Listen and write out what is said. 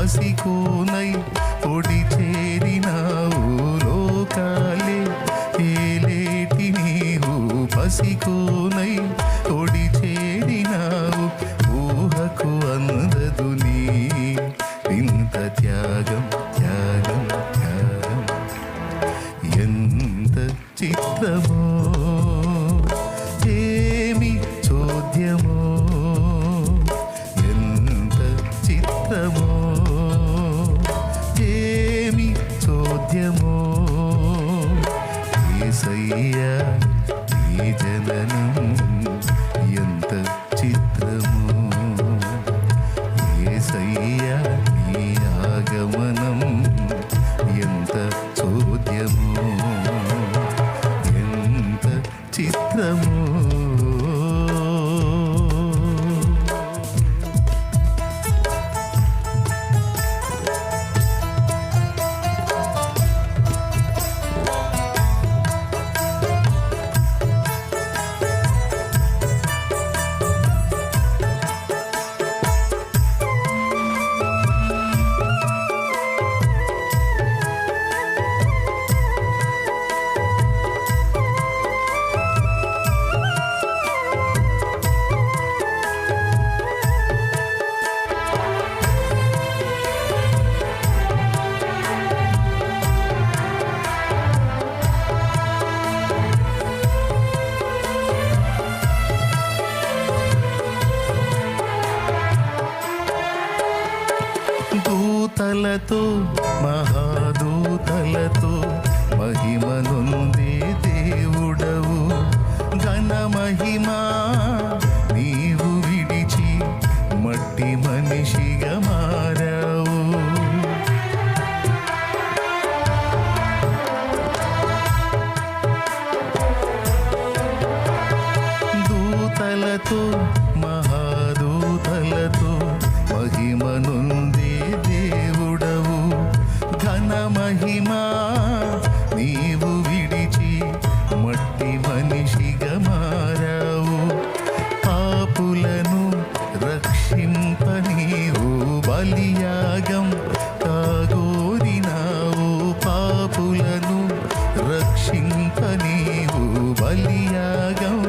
ఆసికోనై పొడి చేరినావు లోకాలే ఏలేటి నీవు పసికోనై పొడి చేరినావు ఊహకు అందదు నీ. ఇంత త్యాగం త్యాగం త్యాగం. ఎంత చిత్రమో ఏసయ్యా ఈ జననం ఎంత చిత్రము ఏసయ్యా నీ ఆగమనం ఎంత చోద్యము ఎంత చిత్రము దూతలతో మహాదూతలతో మహిమనుంది దేవుడవు. ఘన మహిమా నీవు విడిచి మట్టి మనిషిగా మారావు. దూతలతో మహాదూతలతో మహిమనుంది మహిమా నీవు విడిచి మట్టి మనిషిగా మారావు. పాపులను రక్షింపనీవు బలియాగం కాగోరినావు పాపులను రక్షింపనీవు బలియాగం